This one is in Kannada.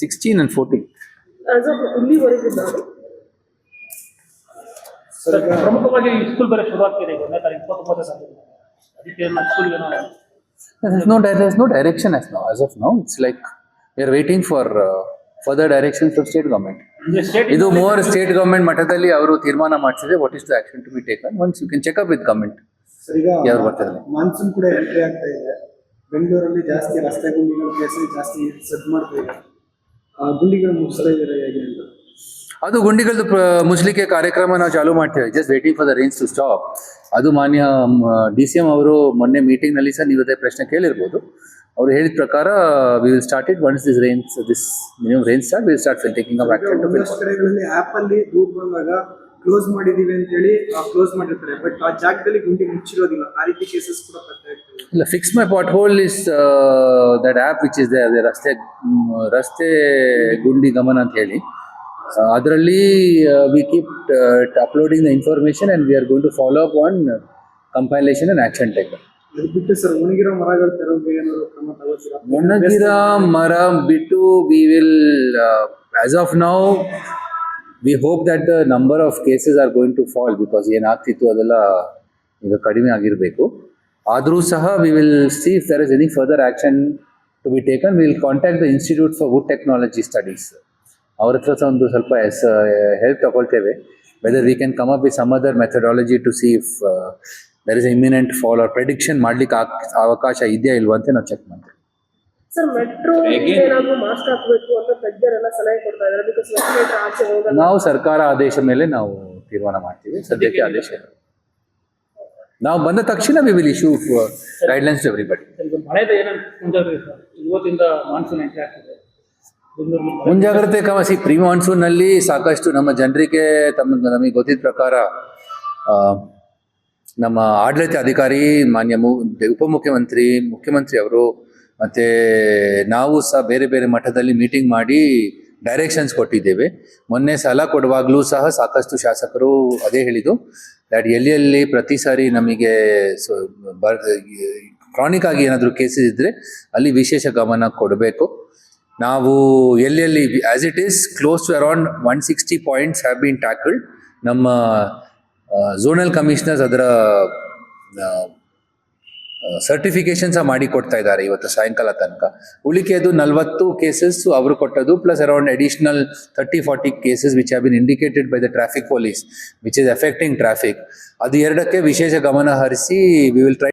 ಸಿಕ್ಸ್ಟೀನ್ ಅಂಡ್ ಫೋರ್ಟೀನ್ ಪ್ರಮುಖವಾಗಿ ಸ್ಕೂಲ್ ಬೇರೆ ಶುರು ಆಗ್ತಿದೆ There's no, there's no direction as now. As of now, it's like we are waiting for uh, further direction from state government. ಇದು ಮೋರ್ ಸ್ಟೇಟ್ ಗವರ್ಮೆಂಟ್ ಮಟ್ಟದಲ್ಲಿ ಅವರು ತೀರ್ಮಾನ ಮಾಡಿಸಿದೆ what is the action to be taken once you can check up with government ಬರ್ತಾರೆ ಮಾನ್ಸೂನ್ ಕೂಡ ಎಂಟ್ರಿ ಆಗ್ತಾ ಇದೆ. ಬೆಂಗಳೂರಲ್ಲಿ ಜಾಸ್ತಿ ರಸ್ತೆ ಗುಂಡಿಗಳ ಕೇಸ್ ಜಾಸ್ತಿ ಸದ್ ಮಾಡ್ತಾ ಇದೆ. ಆ ಗುಂಡಿಗಳು ಮುಗಿಸ್ತಾ ಇದ್ದಾರೆ ಹೇಗೆ ಅಂತ? ಅದು ಗುಂಡಿಗಳದ್ದು ಮುಚ್ಚಲಿಕ್ಕೆ ಕಾರ್ಯಕ್ರಮ ನಾವು ಚಾಲೂ ಮಾಡ್ತೇವೆ. Just waiting for the range to stop ಅದು ಮಾನ್ಯ ಡಿ ಸಿ ಎಂ ಅವರು ಮೊನ್ನೆ ಮೀಟಿಂಗ್ನಲ್ಲಿ ಸಹ ನೀವು ಅದೇ ಪ್ರಶ್ನೆ ಕೇಳಿರ್ಬೋದು. ಅವ್ರು ಹೇಳಿದ ಪ್ರಕಾರ we will start it once this range this minimum range start will start taking of action to ದೂರ ಬಂದಾಗ ಕ್ಲೋಸ್ ಮಾಡಿದೀವಿ ಅಂತ ಹೇಳಿ ಕ್ಲೋಸ್ ಮಾಡಿರ್ತಾರೆ. ಬಟ್ ಆ ಜಾಗದಲ್ಲಿ ಗುಂಡಿ ಮುಚ್ಚಿರೋದಿಲ್ಲ. ಆ ರೀತಿ ಕೇಸಸ್ ಕೂಡ ಬರ್ತಾ ಇರ್ತವೆ. ಇಲ್ಲ fix my pothole is that app which is they ಅದೇ ರಸ್ತೆ ರಸ್ತೆ ಗುಂಡಿ ಗಮನ ಅಂತ ಹೇಳಿ. ಅದರಲ್ಲಿ we keep uploading the information and we are going to follow up on compilation and action take ಅದು ಬಿಟ್ಟು ಸರ್ ಒಣಗಿರೋ ಮರಗಳು ತೆರವಿಗೆ ಏನಾದ್ರು ಕ್ರಮ ತಗೋತೀರಾ ಒಣಗಿರೋ ಮರ ಬಿಟ್ಟು we will as of now we hope that the number of cases are going to fall because ಏನಾಗ್ತಿತ್ತು ಅದೆಲ್ಲ ಈಗ ಕಡಿಮೆ ಆಗಿರಬೇಕು. ಆದರೂ ಸಹ we will see if there is any further action to be taken will contact the institute for wood technology studies ಅವ್ರ ಹತ್ರ ಸಹ ಒಂದು ಸ್ವಲ್ಪ ಎಸ್ help ತಗೊಳ್ತೇವೆ. Whether we can come up with some other methodology to see if there is imminent fall or prediction ಮಾಡ್ಲಿಕ್ಕೆ ಅವಕಾಶ ಇದೆಯಾ ಇಲ್ವಾ ಅಂತ ನಾವು ಚೆಕ್ ಮಾಡ್ತೇವೆ. ಸರ್ ಮೆಟ್ರೋ ಏನಾದ್ರು ಮಾಸ್ಕ್ ಹಾಕ್ಬೇಕು ಅಂತ ತಜ್ಞರೆಲ್ಲ ಸಲಹೆ ಕೊಡ್ತಾ ಇದ್ದಾರೆ. ಬಿಕಾಸ್ ವೆಂಟಿಲೇಟರ್ ಆಚೆ ಹೋಗಲ್ಲ. ನಾವು ಸರ್ಕಾರ ಆದೇಶ ಮೇಲೆ ನಾವು ತೀರ್ಮಾನ ಮಾಡ್ತೀವಿ. ಸದ್ಯಕ್ಕೆ ಆದೇಶ ಇಲ್ಲ. ನಾವು ಬಂದ ತಕ್ಷಣ we will issue guidelines to everybody ಮಳೆದ ಇವತ್ತಿಂದ ಮಾನ್ಸೂನ್ ಎಂಟ್ರಿ ಆಗ್ತಿದೆ. ಮುಂಜಾಗ್ರತೆ ಕ್ರಮ ಸಿ ಪ್ರೀ ಮಾನ್ಸೂನ್ನಲ್ಲಿ ಸಾಕಷ್ಟು ನಮ್ಮ ಜನರಿಗೆ ತಮ್ಮ ನಮಗೆ ಗೊತ್ತಿದ್ದ ಪ್ರಕಾರ ಆ, ನಮ್ಮ ಆಡಳಿತ ಅಧಿಕಾರಿ ಮಾನ್ಯ ಮು ಉಪಮುಖ್ಯಮಂತ್ರಿ ಮುಖ್ಯಮಂತ್ರಿ ಅವರು ಮತ್ತು ನಾವು ಸಹ ಬೇರೆ ಬೇರೆ ಮಠದಲ್ಲಿ ಮೀಟಿಂಗ್ ಮಾಡಿ ಡೈರೆಕ್ಷನ್ಸ್ ಕೊಟ್ಟಿದ್ದೇವೆ. ಮೊನ್ನೆ ಸಾಲ ಕೊಡುವಾಗಲೂ ಸಹ ಸಾಕಷ್ಟು ಶಾಸಕರು ಅದೇ ಹೇಳಿದ್ದು. ದ್ಯಾಟ್ ಎಲ್ಲಿ ಪ್ರತಿ ಸಾರಿ ನಮಗೆ ಬರ್ ಕ್ರಾನಿಕ್ ಆಗಿ ಏನಾದರೂ ಕೇಸಸ್ ಇದ್ದರೆ ಅಲ್ಲಿ ವಿಶೇಷ ಗಮನ ಕೊಡಬೇಕು. ನಾವು ಎಲ್ಲೆಲ್ಲಿ as it is close to around one sixty points have been tackled ನಮ್ಮ ಝೋನಲ್ ಕಮಿಷನರ್ಸ್ ಅದರ ಸರ್ಟಿಫಿಕೇಶನ್ ಸಹ ಮಾಡಿ ಕೊಡ್ತಾ ಇದ್ದಾರೆ ಇವತ್ತು ಸಾಯಂಕಾಲ ತನಕ. ಉಳಿಕೆದು ನಲವತ್ತು ಕೇಸಸ್ ಅವರು ಕೊಟ್ಟದ್ದು plus around additional thirty forty cases which have been indicated by the traffic police which is affecting traffic ಅದು ಎರಡಕ್ಕೆ ವಿಶೇಷ ಗಮನ ಹರಿಸಿ ವಿ ವಿಲ್ ಟ್ರೈ